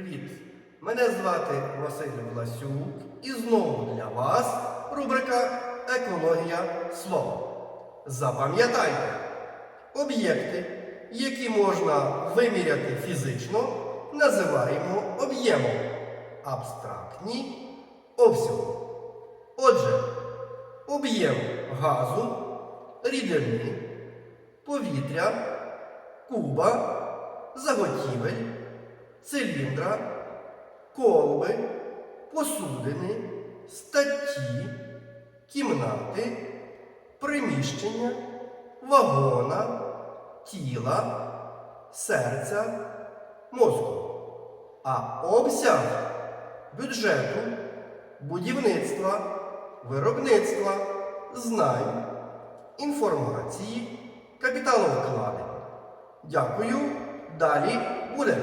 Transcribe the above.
Привіт! Мене звати Василь Власюк і знову для вас рубрика Екологія слова. Запам'ятайте, об'єкти, які можна виміряти фізично, називаємо об'ємом, абстрактні обсягом. Отже, об'єм газу, рідини, повітря, куба, заготівель, циліндра, колби, посудини, статті, кімнати, приміщення, вагона, тіла, серця, мозку. А обсяг бюджету, будівництва, виробництва, знань, інформації, капіталовкладень. Дякую. Далі буде.